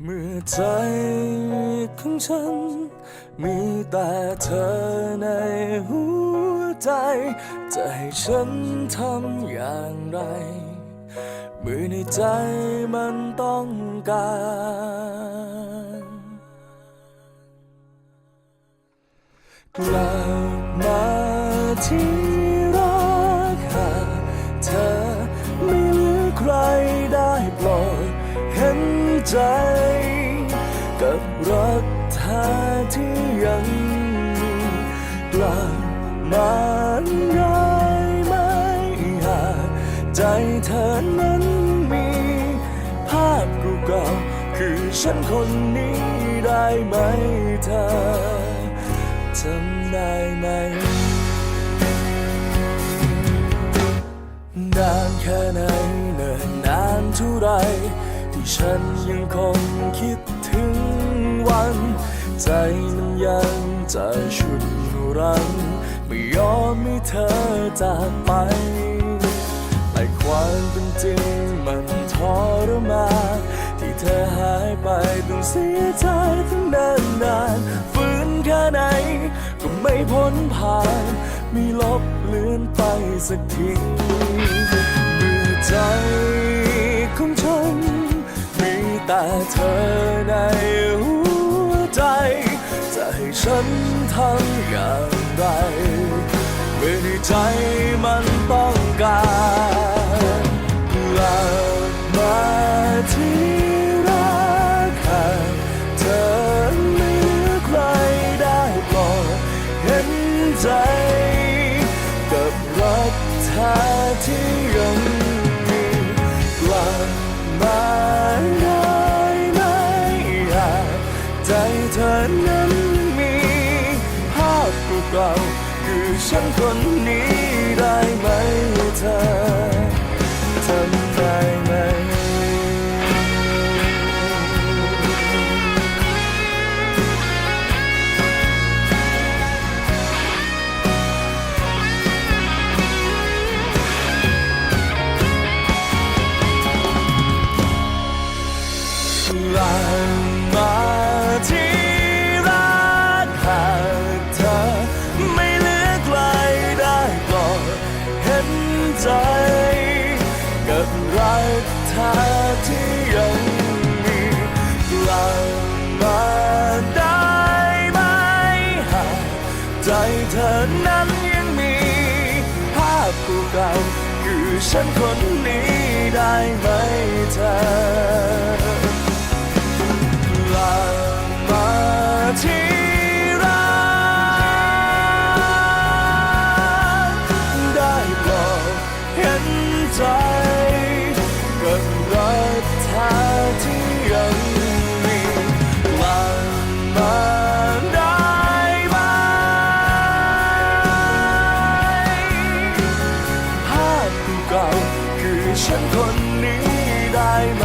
เมื่อใจของฉัน มีแต่เธอในหัวใจ จะให้ฉันทำอย่างไร เมื่อในใจมันต้องการ กลับมาที่รักหากเธอไม่เหลือใครได้โปรด ใจ กับรักเธอที่ยังมีกลับมาได้ไหมหากใจเธอนั้นมี ภาพเก่าๆคือฉันคนนี้ได้ไหมเธอจำได้ไหมนานแค่ไหนเนิ่นนานเท่าไร ฉันยังคงคิดถึงวัน ใจมันยังจะชุดรันไม่ยอมให้เธอจากไป แต่ความเป็นจริงมันทรมานที่เธอหายไปต้องเสียใจทั้งนานนานๆฝืนแค่ไหนก็ไม่พ้นผ่าน มีลบเลือนไปสักทีเมื่อใจของฉัน แต่เธอในหัวใจ จะให้ฉันทำอย่างไรเมื่อในใจมันต้องการกลับมาที่รักเธอไม่เหลือใครได้โปรดเห็นใจ กับรักเธอที่ยังมีกลับมา เก่าคือฉันคนนี้ได้ไหมเธอทำ ใจ กับรักเธอที่ยังมีกลังมาได้ไหมหากใจเธอนั้นยังมีภาพเก่าๆคือฉันคนนี้ได้ไหมเธอ ยักมาได้ไหมภาพเก่าคือฉันคนนี้ได้ไหม